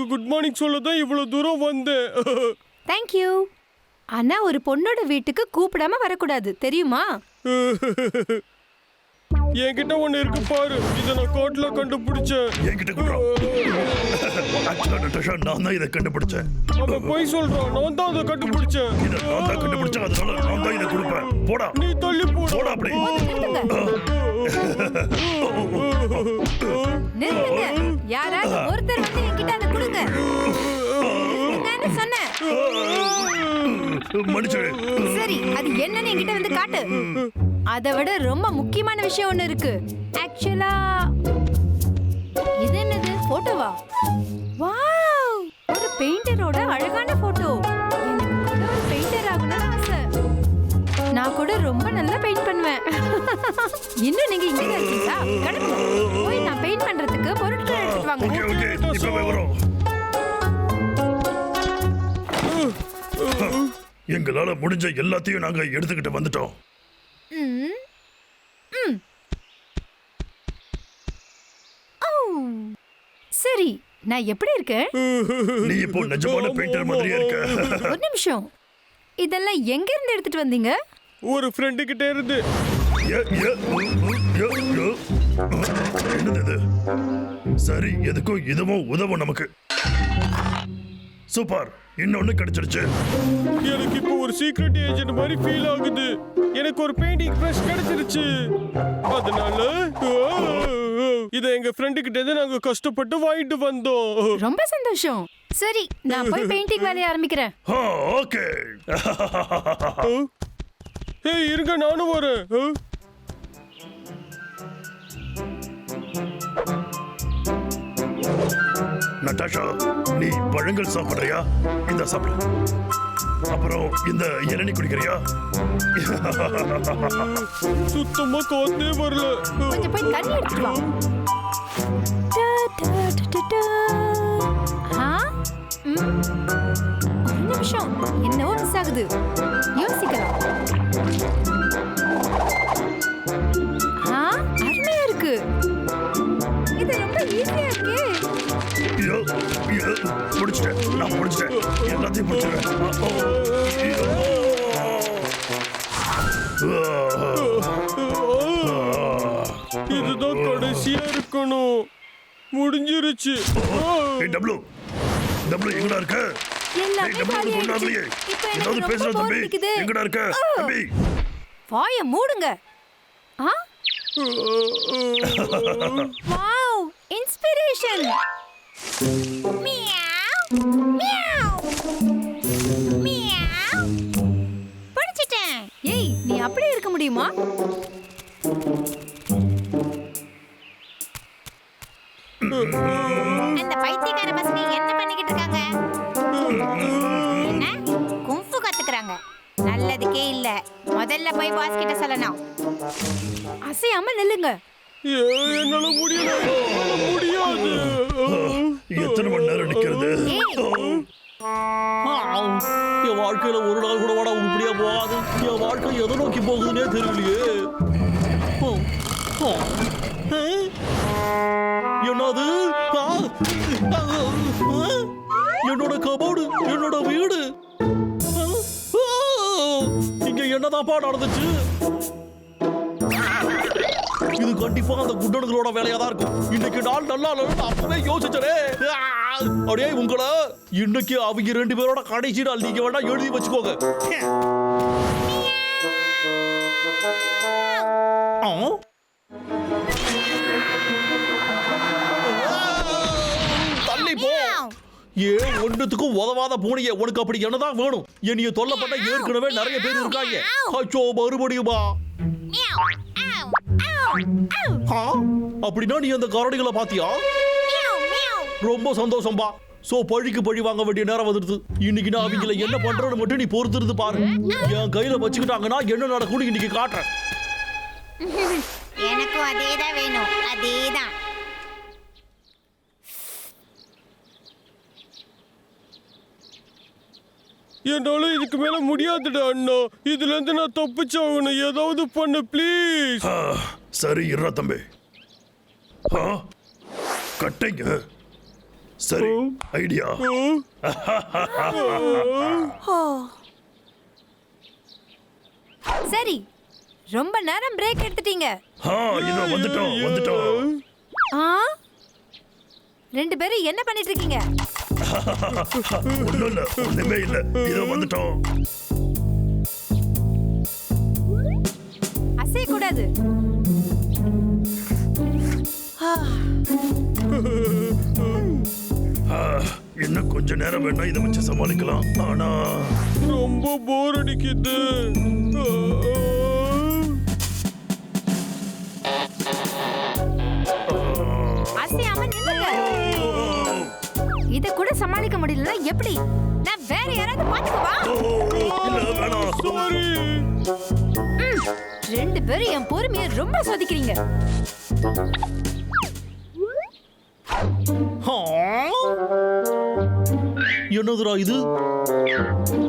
உனக்கு good morning சொல்ல தான் இவ்வளவு தூரம் வந்தேன். தேங்க்யூ ஆனா ஒரு பொண்ணோட வீட்டுக்கு கூப்பிடாம வரக்கூடாது தெரியுமா? என்கிட்ட ஒண்ணு இருக்கு பாரு இத நான் கோட்ல கண்டுபிடிச்சேன். என்கிட்ட நட்டாஷா நான் தான் இதை கண்டுபிடிச்சேன். அவன் போய் சொல்றான் நான் தான் அதை கண்டுபிடிச்சேன். இதை நான் தான் கண்டுபிடிச்சேன் அதனால நான் தான் இதை கொடுப்பேன். போடா. நீ தள்ளி போடா. போடா அப்படி. நிறுத்துங்க. யாராவது ஒருத்தர் வந்து சொன்னேன். மன்னிச்சிடு சரி அது என்னன்னு என்கிட்ட வந்து காட்டு. அதை விட ரொம்ப முக்கியமான விஷயம் ஒண்ணு இருக்கு. ஆக்சுவலா இது என்னது? போட்டோவா? வாவ்! ஒரு பெயிண்டரோட அழகான போட்டோ. ஒரு பெயிண்டர் ஆகணும்னு ஆசை. நான் கூட ரொம்ப நல்லா பெயிண்ட் பண்ணுவேன். இன்னும் நீங்க இங்க இருக்கீங்களா? கிளம்புங்க. போய் நான் பெயிண்ட் பண்றதுக்கு பொருட்கள் எடுத்துட்டு வாங்க. எங்களால முடிஞ்ச எல்லாத்தையும் நாங்க எடுத்துக்கிட்டு வந்துட்டோம். ம். ம். ஓ. சரி நான் எப்படி இருக்கேன்? நீ இப்போ நிஜமான பெயிண்டர் மாதிரியே இருக்க. ஒரு நிமிஷம். இதெல்லாம் எங்க இருந்து எடுத்துட்டு வந்தீங்க? ஒரு ஃப்ரெண்டு கிட்ட இருந்து. என்னது இது? சரி எதுக்கும் இதுவும் உதவும் நமக்கு. சூப்பர். இன்னொன்னு கிடைச்சிருச்சு. எனக்கு இப்போ ஒரு சீக்ரெட் ஏஜென்ட் மாதிரி ஃபீல் ஆகுது. எனக்கு ஒரு பெயிண்டிங் ப்ரஷ் கிடைச்சிருச்சு. அதனால இதை எங்க ஃப்ரெண்டு கிட்ட இருந்து நாங்க கஷ்டப்பட்டு வாங்கிட்டு வந்தோம். ரொம்ப சந்தோஷம். சரி நான் போய் பெயிண்டிங் வேலையை ஆரம்பிக்கிறேன். ஓகே. ஏய் இருங்க நானும் வரேன். ஆ? நட்டாஷா நீ பழங்கள் சாப்பிடுறியா? இந்த சாப்பிடு. அப்புறம் இந்த இளநீ குடிக்கிறியா? சுத்தமா காத்தே வரல. கொஞ்சம் போய் தண்ணி எடுத்துட்டு வா. நிமிஷம். என்னவோ மிஸ் ஆகுது. எல்லாத்தையும் முடிச்சிட்டேன் இதுதான் கடைசியா இருக்கணும். முடிஞ்சிருச்சு. ஆ. ஏய் டப்ளு. டப்ளு எங்கடா இருக்க? ஏதாவது பேசுற தம்பி. எங்கடா இருக்க? தம்பி. வாய மூடுங்க. ஆ? Wow inspiration meow. அப்படியே இருக்க முடியுமா? அந்த பைத்தியக்கார பசங்க என்ன பண்ணிக்கிட்டு இருக்காங்க? என்ன? கும்ஃபு கத்துக்கறாங்க. நல்லதுக்கே இல்ல. முதல்ல போய் பாஸ் கிட்ட சொல்லணும். அசையாம நில்லுங்க. என்னால முடியல. முடியாது. எத்தனை மணி நேரம் நிக்கிறது? என் வாழ்க்கையில ஒரு நாள் கூட வாடா உருப்படியா போகாது. என் வாழ்க்கை எதை நோக்கி போகுதுன்னே தெரியலையே. என்னது? என்னோட கபோர்டு என்னோட வீடு. இங்க என்னதாப்பா நடந்துச்சு? இது கண்டிப்பா அந்த குண்டனுங்களோட வேலையா தான் இருக்கும். இன்னைக்கு நாள் நல்லா இல்லைன்னு அப்பவே யோசிச்சனே. அப்படியே உங்களை இன்னைக்கு அவங்க ரெண்டு பேரோட கடைசி நாள். நீங்க வேணா எழுதி வச்சுக்கோங்க? தள்ளி போ. ஏன் ஒன்றுத்துக்கும் உதவாத பூனைய உனக்கு அப்படி என்னதான் வேணும்? என்னைய தொல்லப்பட்ட ஏற்கனவே நிறைய பேர் இருக்காங்க. அச்சோ மறுபடியுமா? ஆ? அப்படின்னா நீ அந்த கரடிகளை பாத்தியா? ரொம்ப சந்தோஷம்பா சோ பழிக்கு பழி வாங்க வேண்டிய நேரம் வந்துடுது. இன்னைக்கு நான் அவங்கள என்ன பண்றேன்னு மட்டும் நீ பொறுத்திருந்து பாரு. என் கையில வச்சுக்கிட்டாங்கன்னா என்ன நடக்கும்னு இன்னைக்கு காட்டுறேன். எனக்கும் அதே தான் வேணும். அதே தான் என்னால இதுக்கு மேல முடியாதுடா அண்ணா. இதுல இருந்து நான் தப்பிச்சாகணும். ஏதாவது பண்ணு ப்ளீஸ் சரி இருடா தம்பி. ஆ கட்டைங்க. சரி ஐடியா. சரி ரொம்ப நேரம் பிரேக் எடுத்துட்டீங்க. ஆ இதோ வந்துட்டோம் வந்துட்டோம். ஆ? ரெண்டு பேரும் என்ன பண்ணிட்டு இருக்கீங்க? ஒண்ணும் இல்ல ஒண்ணுமே இல்ல. இதோ வந்துட்டோம். அசைய கூடாது. ஆ, இன்னும் கொஞ்ச நேரம் வேணா இதை வச்சு சமாளிக்கலாம். ஆனா ரொம்ப போர் அடிக்குது. இத கூட சமாளிக்க முடியல எப்படி? நான் வேற யாராவது பாத்துக்கவா ரெண்டு பேரும் என் பொறுமையை ரொம்ப சோதிக்கிறீங்க. ஆ? என்னதுடா இது?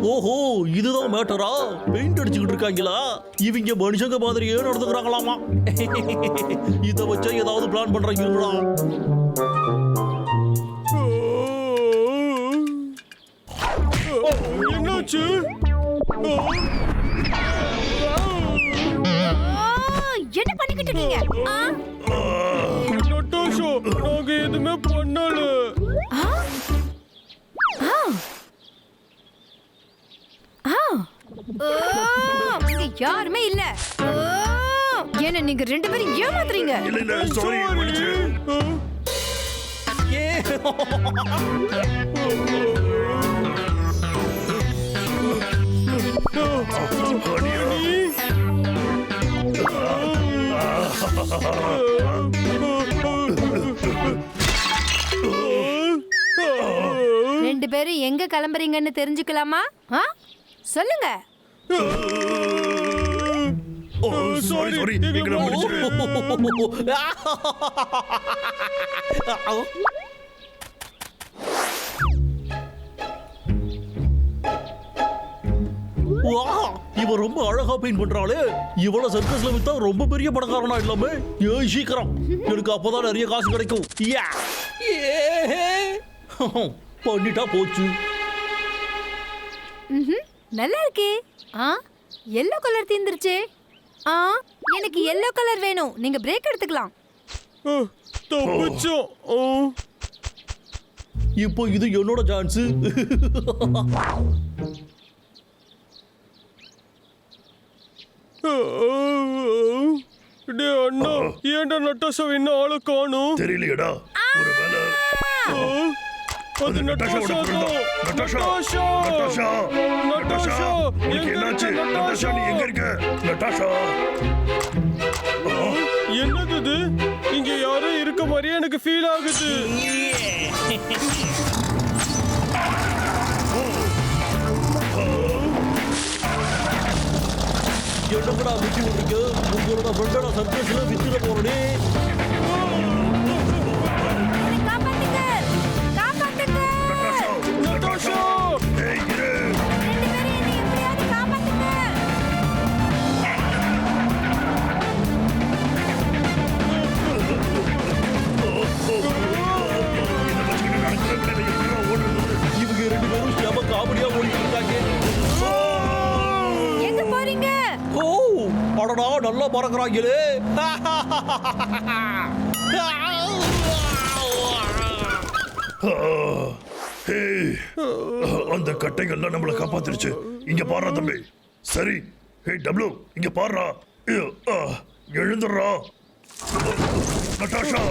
ஓஹோ இதுதான் மேட்டரா? பெயிண்ட் அடிச்சுக்கிட்டு இருக்காங்களா? இவங்க மனுஷங்க மாதிரியே நடந்துக்கிறாங்களாமா? இத வச்சா ஏதாவது பிளான் பண்றாங்களா? ஆ, என்ன பண்ணிக்கிட்டு இருக்கீங்க? ஆ? நட்டாஷா நாங்க எதுவுமே பண்ணல. ஆ? ஆ. ஆ. ஆ, இங்க யாருமே இல்ல. ஆ, என்ன நீங்க ரெண்டு பேரும் ஏமாத்துறீங்க? இல்ல இல்ல சாரி ரெண்டு பேரும் எங்க கிளம்புறீங்கன்னு தெரிஞ்சுக்கலாமா ஆ? சொல்லுங்க சாரி சாரி எங்களை இவ ரொம்ப அழகா பெயிண்ட் பண்றாளே. இவள சர்க்கஸ்ல வித்தா ரொம்ப பெரிய பணக்காரனா இல்லாம ஏய் சீக்கிரம். எனக்கு அப்பதான் நிறைய காசு கிடைக்கும். யா. ஏ. பண்ணிட்டா போச்சு. நல்லா இருக்கே. ஆ எல்லோ கலர் தீந்துருச்சே. ஆ எனக்கு எல்லோ கலர் வேணும். நீங்க பிரேக் எடுத்துக்கலாம். தப்பிச்சோம். ஆ. இப்போ இது என்னோட சான்ஸ் டேய் அண்ணா ஏன்டா நட்டாஷா இன்னும் ஆளை காணும்? தெரியலையடா. ஒருவேளை அது நட்டாஷா தான். நட்டாஷா! நட்டாஷா! நட்டாஷா! உனக்கு என்னாச்சு? நட்டாஷா? நீ எங்க இருக்க? நட்டாஷா! என்னது இது? இங்க யாரோ இருக்க மாதிரியே எனக்கு ஃபீல் ஆகுது. என்னங்கடா விட்டு விடுறீங்க உங்களோட ஃப்ரெண்டோட சர்க்கஸ்ல வித்துட போறே என்னை காப்பாத்துங்க. காப்பாத்துங்க அடடா நல்லா பறக்குறாங்களே. அந்த கட்டைகள்லாம் நம்மளை காப்பாத்திருச்சு. இங்க பாடுறா தம்பி. சரி. ஏய் டப்ளு இங்க ஆ, எழுந்துடுறா. நட்டாஷா.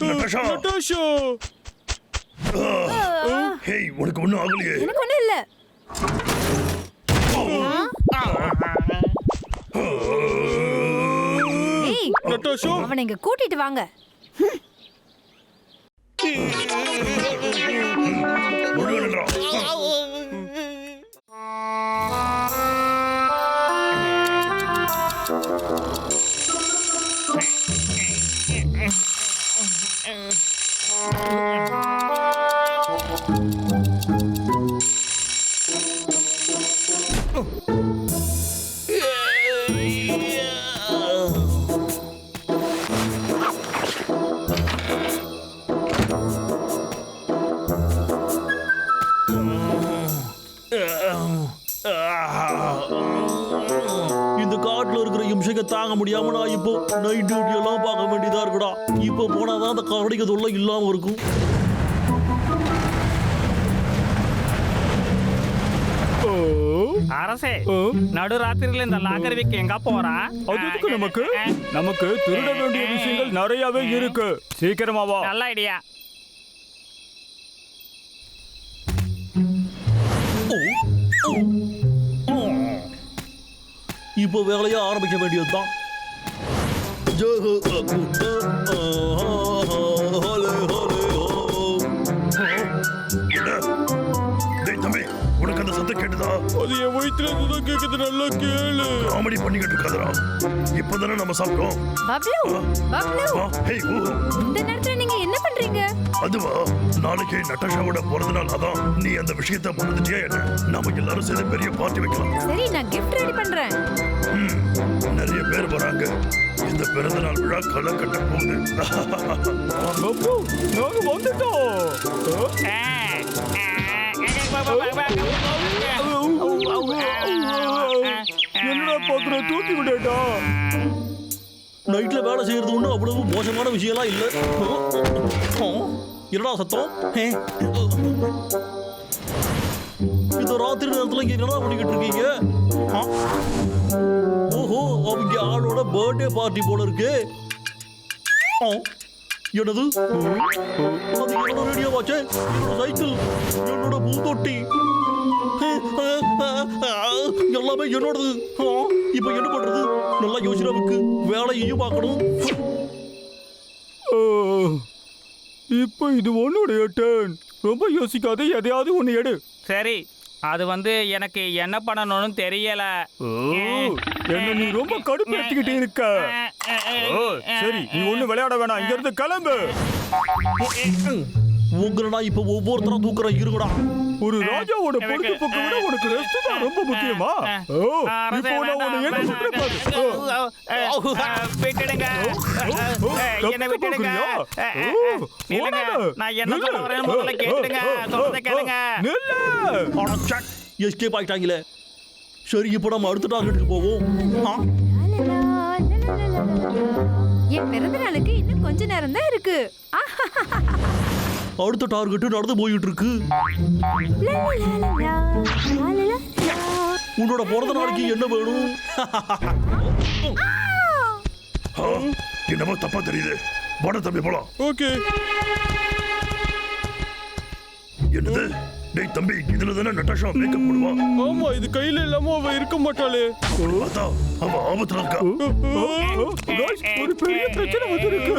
நட்டாஷா. நட்டாஷா. ஹேய் உனக்கு ஒண்ணும் ஆகலையே. எனக்கு ஒண்ணும் இல்ல. ஏய் நட்டாஷா. அவனை இங்க கூட்டிட்டு வாங்க. முழுகணுன்றா இந்த முடியாம நான் இப்போ நைட் டியூட்டி எல்லாம் பார்க்க வேண்டியதா இருக்குடா. இப்போ போனாதான் அந்த கரடிக்க தொல்லை இல்லாம இருக்கும். அரசே நடுராத்திரியில இந்த லாகர்விக்கு எங்க போறா? அது எதுக்கு நமக்கு? நமக்கு திருட வேண்டிய விஷயங்கள் நிறையவே இருக்கு. சீக்கிரமா வா. நல்ல ஐடியா. இப்போ வேலையை ஆரம்பிக்க வேண்டியதுதான். என்ன? டேய் தம்பி உனக்கு அந்த சத்தம் கேட்டுதா? அது என் வயிற்றுல இருந்து தான் கேக்குது நல்லா கேளு. காமெடி பண்ணிக்கிட்டு இருக்காதடா. இப்பதானே நம்ம சாப்பிட்டோம். பப்ளு பப்ளு. வா ஹேய் ஓ இந்த நேரத்துல நீங்க என்ன பண்றீங்க? அதுவா? நாளைக்கு நட்டாஷாவோட பிறந்த நாள் அதான். நீ அந்த விஷயத்தை மறந்துட்டியா என்ன? நாம எல்லாரும் சேர்ந்து பெரிய பார்ட்டி வைக்கலாம். சரி நான் கிஃப்ட் ரெடி பண்றேன். ம், பேர் வராங்க இந்த பிறந்த நாள் விழா களை கட்ட போகுது. பப்பு நாங்க வந்துட்டோம். என்னடா பாக்குற தூக்கி விடட்டா நைட்ல வேலை செய்யறது ஒன்றும் அவ்வளவு மோசமான விஷயம்லாம் இல்லை. என்னடா சத்தம்? ஹே. இந்த ராத்திரி நேரத்துல இங்க என்னடா பண்ணிக்கிட்டு இருக்கீங்க? அவங்க ஆளோட பர்த்டே பார்ட்டி போல இருக்கு. என்னது? அது என்னோட ரேடியோ வாட்ச் என்னோட சைக்கிள் என்னோட பூந்தொட்டி. எல்லாமே என்னோடது. இப்ப என்ன பண்றது? நல்லா யோசனாவுக்கு வேலையையும் பார்க்கணும். இப்போ இது உன்னுடைய டேர்ன் ரொம்ப யோசிக்காத எதையாவது ஒண்ணு எடு. சரி அது வந்து எனக்கு என்ன பண்ணணும்னு தெரியல. என்ன நீ ரொம்ப கடுப்பேற்றிக்கிட்டு இருக்க. ஓ, சரி நீ ஒண்ணு விளையாட வேணாம். இங்க இருந்து கிளம்பு உங்களை நான் இப்ப ஒவ்வொருத்தரா தூக்குறேன் இருங்கடா. ஒரு ராஜாவோட பொழுதுபோக்கை விட உனக்கு ரெஸ்ட் தான் ரொம்ப முக்கியமா? ஓ இப்போ நான் உன்னை என்ன சொல்றேன். விட்டுடுங்க. என்ன விட்டுடுங்க. நில்லுங்க. நான் என்ன முதல்ல கேட்டுடுங்க. சொல்றதை கேளுங்க. நில்லு. எஸ்கேப் ஆயிட்டாங்களே. சரி இப்போ நம்ம அடுத்த டார்கெட்டுக்கு போவோம். என் பிறந்த நாளுக்கு இன்னும் கொஞ்ச நேரம் தான் இருக்கு அடுத்த டார்கெட் நடந்து போயிட்டு இருக்கு. உன்னோட பிறந்த நாளைக்கு என்ன வேணும்? ஆ, என்னமோ தப்பா தெரியுது. வாடா தம்பி போலாம். ஓகே. என்னது? டேய் தம்பி இதுல தானே நட்டாஷா மேக்கப் போடுவா ஆமா இது கையில இல்லாம அவ இருக்க மாட்டாளே பார்த்தா அவ ஆபத்துல இருக்கா Guys, ஒரு பெரிய பிரச்சனை வந்திருக்கு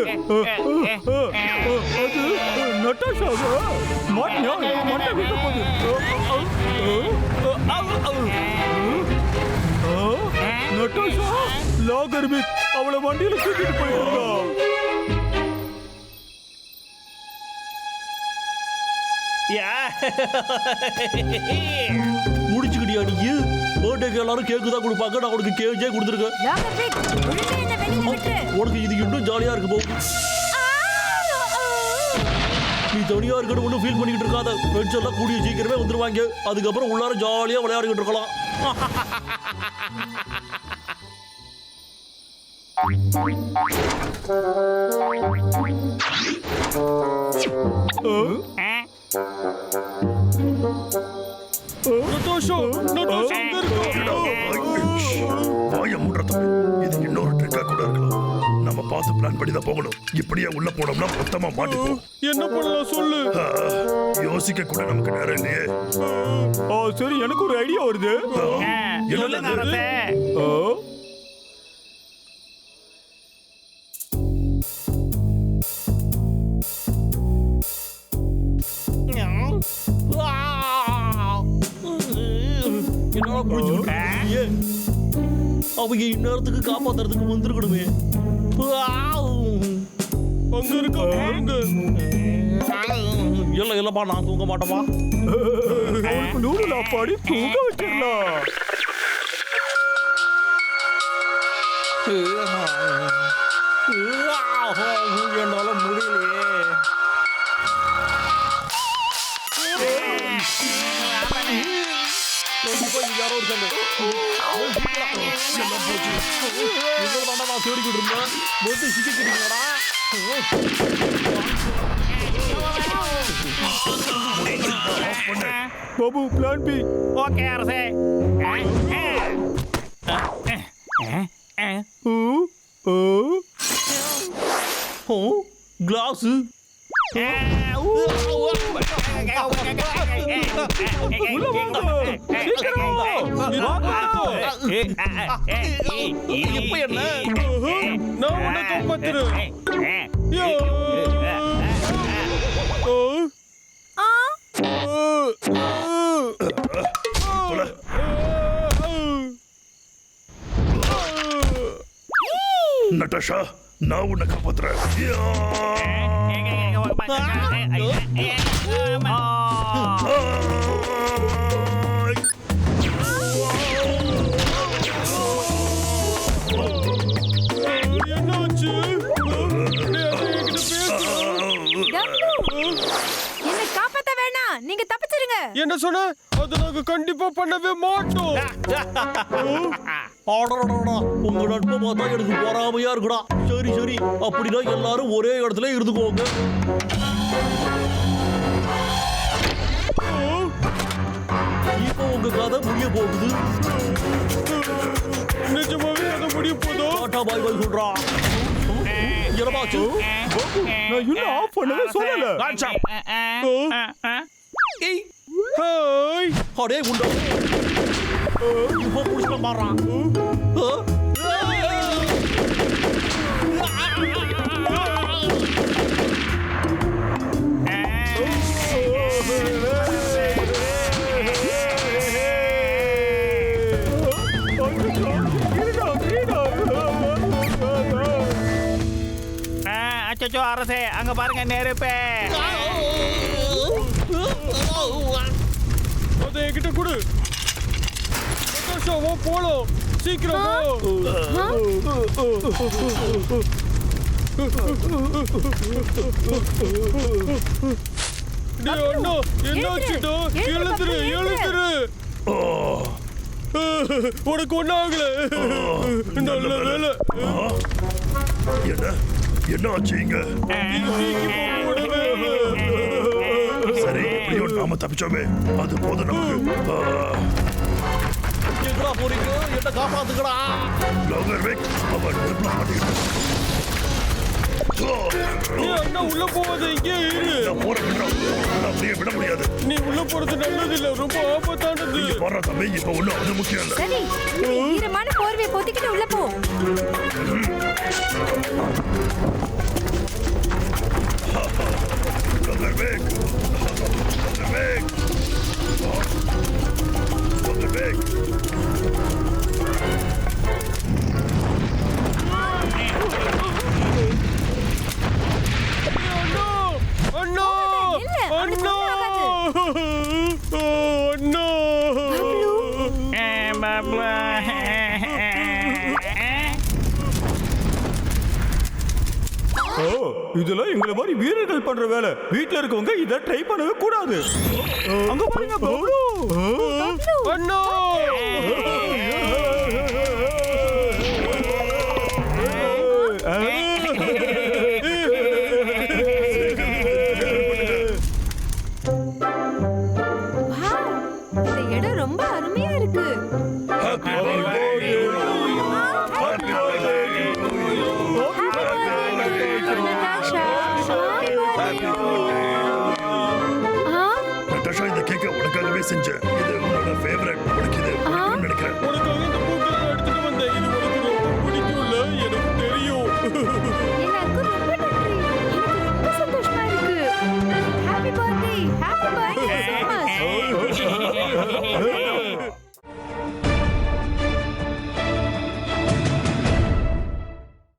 அது நட்டாஷாவா மாட்டியா மண்டை விட்டு போகுது நட்டாஷா லாகர்மிக் அவளை வண்டியில தூக்கிட்டு போயிருக்கா முடிச்சுக்கிட்டியா நீ? பர்த்டேக்கு எல்லாரும் கேக்கு தான் கொடுப்பாங்க. நான் உனக்கு கேஜே கொடுத்துருக்கேன். உனக்கு இது இன்னும் ஜாலியா இருக்கு போ. நீ தனியா இருக்கணும் ஒன்றும் ஃபீல் பண்ணிக்கிட்டு இருக்காத. ஃப்ரெண்ட்ஸ் எல்லாம் கூடிய சீக்கிரமே வந்துருவாங்க. அதுக்கப்புறம் உள்ளார ஜாலியா விளையாடிக்கிட்டு இருக்கலாம். Natasha Natasha. எங்க இருக்கா? வாய மூடுற தம்பி. இது இன்னொரு ட்ரிக்கா கூட இருக்கலாம். நம்ம பார்த்து பிளான் பண்ணி தான் போகணும். இப்படியே உள்ள போனோம்னா மொத்தமா மாட்டிப்போம். என்ன பண்ணலாம் சொல்லு? யோசிக்க கூட நமக்கு நேரம் இல்லையே. ஆ சரி எனக்கு ஒரு ஐடியா வருது. அவங்க இந்நேரத்துக்கு காப்பாத்துறதுக்கு வந்திருக்கணுமே. அங்க இருக்கா பாருங்க இல்ல இல்லப்பா நான் தூங்க மாட்டேப்பா அவளுக்கு நூறு அப்பாடி தூங்க வச்சிடலாம். என்னால முடியலையே யாரோ எல்லாம் போச்சு எங்களை தாண்டா நான் தேடிக்கிட்டு இருந்தேன் வந்து சிக்கிக்கிட்டீங்களா ஆஃப் பண்ணு பாபு பிளான் பி ஓகே அரசே ஓ கிளாஸ் இப்ப என்ன நான் உன்னை காப்பாத்துறேன் யா. நான் உன்னை காப்பாத்துறேன். என்னை காப்பாத்த வேணாம். நீங்க தப்பிச்சிருங்க. என்ன சொன்ன? அது நாங்க கண்டிப்பா பண்ணவே மாட்டோம். ஆடடடடா. உங்க நட்பை பார்த்தா எனக்கு பொறாமையா இருக்குடா. சரி சரி. அப்படின்னா எல்லாரும் ஒரே இடத்துல இருந்துக்கோங்க. இப்போ உங்க கதை முடிய போகுது. நிஜமாவே அதை முடிய போதோ? டாடா பாய் பாய் சொல்றா. என்னமாச்சு நான் இன்னும் ஆஃப் பண்ணவே சொல்லல. ஹாய். அடே உண்டோ இப்போ புடிச்சுக்க மாறான் அச்சோ அரசே அங்க பாருங்க நெருப்பே அதை என்கிட்ட கொடு நட்டாஷா, வா போலாம் சீக்கிரம் வா டேய் அண்ணா என்னாச்சுடா எழுந்துரு, எழுந்துரு எழுந்துரு. எழுந்துரு. ஆ. உனக்கு ஒன்றும் ஆகல. நல்ல வேலை? என்ன? என்ன ஆச்சு இங்க? இது தூக்கி போட வேலை சரி எப்படியோ நாம தப்பிச்சோமே. அது போதும் நமக்கு. எங்கடா போறீங்க? என்ன காப்பாத்துக்கடா அண்ணா உள்ள போவாத இங்கே இரு. அப்படியே விட முடியாது. நீ உள்ள போறது நல்லது இல்ல ரொம்ப ஆபத்தானது. தம்பி இப்ப ஒண்ணும் அது முக்கியம் இல்ல. சரி ஈரமான பொத்திக்கிட்டு உள்ள போ. இதெல்லாம் எங்களை மாதிரி வீரர்கள் பண்ற வேலை. வீட்ல இருக்கவங்க இதை ட்ரை பண்ணவே கூடாது. அங்க பாருங்க பண்ணு வாவ் இந்த இடம் ரொம்ப அருமையா இருக்கு.